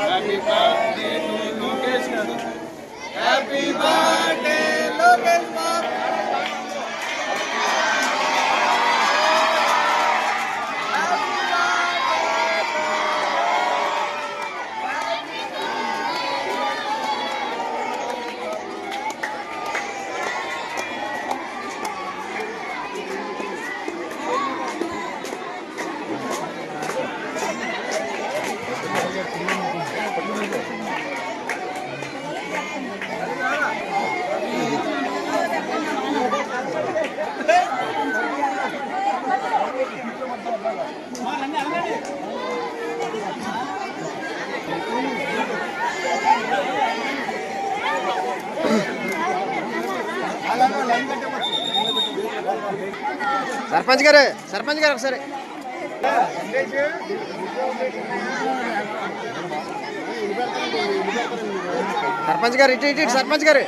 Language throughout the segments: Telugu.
Happy birthday to Lokesh happy birthday sarpanch గారు సర్పంచ్ గారు ఒకసారి. సర్పంచ్ గారు ఇటు ఇటు సర్పంచ్ గారు.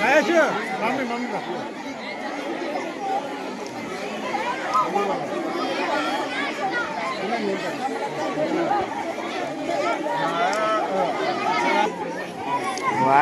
మహేష్ మమ్మీ మమ్మీ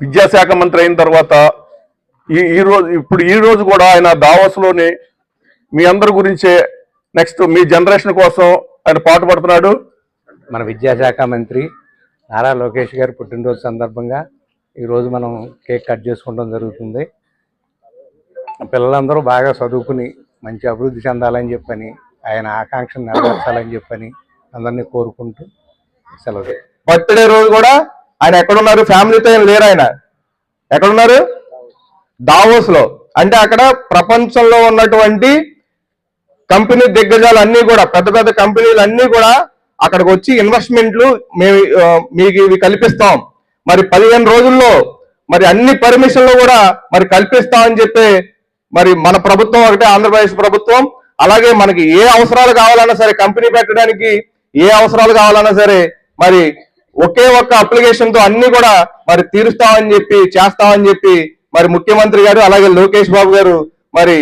విద్యాశాఖ మంత్రి అయిన తర్వాత ఈ ఈ రోజు ఇప్పుడు ఈ రోజు కూడా ఆయన దావోస్లోని మీ అందరి గురించే నెక్స్ట్ మీ జనరేషన్ కోసం ఆయన పాటుపడుతున్నాడు మన విద్యాశాఖ మంత్రి నారా లోకేష్ గారి పుట్టినరోజు సందర్భంగా ఈరోజు మనం కేక్ కట్ చేసుకోవడం జరుగుతుంది. పిల్లలందరూ బాగా చదువుకుని మంచి అభివృద్ధి చెందాలని చెప్పని ఆయన ఆకాంక్షను నెరవేర్చాలని చెప్పని అందరినీ కోరుకుంటూ సెలవు. బర్త్డే రోజు కూడా ఆయన ఎక్కడున్నారు? ఫ్యామిలీతో ఏం లేరు ఆయన. ఎక్కడున్నారు? దావోస్లో అంటే అక్కడ ప్రపంచంలో ఉన్నటువంటి కంపెనీ దిగ్గజాలు అన్ని కూడా పెద్ద పెద్ద కంపెనీలు అన్ని కూడా అక్కడికి వచ్చి ఇన్వెస్ట్మెంట్లు మేము మీకు ఇవి కల్పిస్తాం. మరి పదిహేను రోజుల్లో మరి అన్ని పర్మిషన్లు కూడా మరి కల్పిస్తామని చెప్పి మరి మన ప్రభుత్వం ఒకటే ఆంధ్రప్రదేశ్ ప్రభుత్వం. అలాగే మనకి ఏ అవసరాలు కావాలన్నా సరే కంపెనీ పెట్టడానికి ఏ అవసరాలు కావాలన్నా సరే మరి ఒకే ఒక్క అప్లికేషన్తో అన్ని కూడా మరి తీరుస్తామని చెప్పి చేస్తామని చెప్పి మరి ముఖ్యమంత్రి గారు అలాగే లోకేష్ బాబు గారు మరి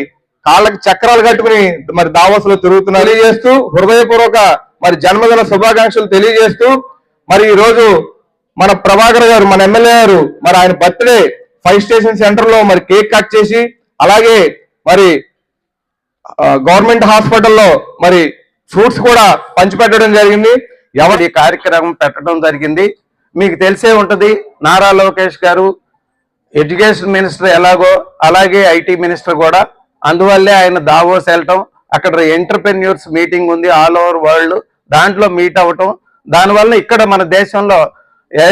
కాళ్ళకి చక్రాలు కట్టుకుని మరి దావోస్లో తిరుగుతున్నారు. తెలియజేస్తూ హృదయపూర్వక మరి జన్మదిన శుభాకాంక్షలు తెలియజేస్తూ మరి ఈ రోజు మన ప్రభాకర్ గారు మన ఎమ్మెల్యే గారు మరి ఆయన బర్త్డే ఫైవ్ స్టేషన్ సెంటర్లో మరి కేక్ కట్ చేసి అలాగే మరి గవర్నమెంట్ హాస్పిటల్లో మరి ఫ్రూట్స్ కూడా పంచిపెట్టడం జరిగింది. ఎవరు ఈ కార్యక్రమం పెట్టడం జరిగింది? మీకు తెలిసే ఉంటుంది నారా లోకేష్ గారు ఎడ్యుకేషన్ మినిస్టర్ ఎలాగో అలాగే ఐటీ మినిస్టర్ కూడా. అందువల్లే ఆయన దావోస్ వెళ్ళటం అక్కడ ఎంటర్ప్రెన్యూర్స్ మీటింగ్ ఉంది ఆల్ ఓవర్ వరల్డ్. దాంట్లో మీట్ అవ్వటం దానివల్ల ఇక్కడ మన దేశంలో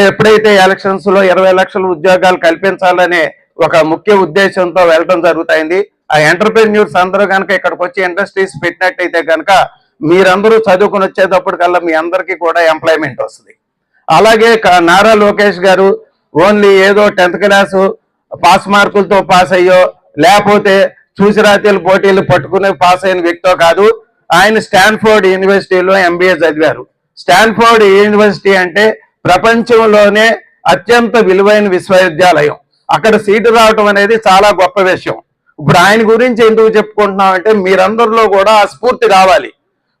ఎప్పుడైతే ఎలక్షన్స్లో ఇరవై లక్షల ఉద్యోగాలు కల్పించాలనే ఒక ముఖ్య ఉద్దేశంతో వెళ్ళటం జరుగుతాయింది ఆ ఎంటర్ప్రెన్యూర్స్ అందరూ కనుక ఇక్కడికి వచ్చి ఇండస్ట్రీస్ పెట్టినట్టయితే కనుక మీరందరూ చదువుకుని వచ్చేటప్పటికల్లా మీ అందరికీ కూడా ఎంప్లాయ్మెంట్ వస్తుంది. అలాగే నారా లోకేష్ గారు ఓన్లీ ఏదో టెన్త్ క్లాసు పాస్ మార్కులతో పాస్ అయ్యో లేకపోతే చూసిరాతీలు పోటీలు పట్టుకుని పాస్ అయిన వ్యక్తో కాదు ఆయన స్టాన్ఫోర్డ్ యూనివర్సిటీలో ఎంబీఏ చదివారు. స్టాన్ఫోర్డ్ యూనివర్సిటీ అంటే ప్రపంచంలోనే అత్యంత విలువైన విశ్వవిద్యాలయం. అక్కడ సీటు రావటం అనేది చాలా గొప్ప విషయం. ఇప్పుడు ఆయన గురించి ఎందుకు చెప్పుకుంటున్నాం అంటే మీరందరిలో కూడా ఆ స్ఫూర్తి రావాలి.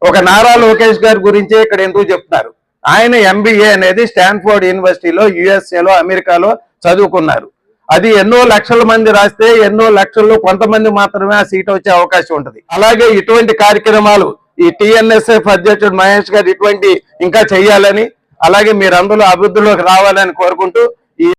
ఒక నారా లోకేష్ గారి గురించే ఇక్కడ ఎందుకు చెప్తున్నారు? ఆయన ఎంబీఏ అనేది స్టాన్ఫోర్డ్ యూనివర్సిటీలో యుఎస్ఏలో అమెరికాలో చదువుకున్నారు. అది ఎన్నో లక్షల మంది రాస్తే ఎన్నో లక్షల్లో కొంతమంది మాత్రమే ఆ సీట్ వచ్చే అవకాశం ఉంటుంది. అలాగే ఇటువంటి కార్యక్రమాలు ఈ టిఎన్ఎస్ఎఫ్ అధ్యక్షుడు మహేష్ గారు ఇటువంటి ఇంకా చేయాలని అలాగే మీరందరూ అభివృద్ధిలోకి రావాలని కోరుకుంటూ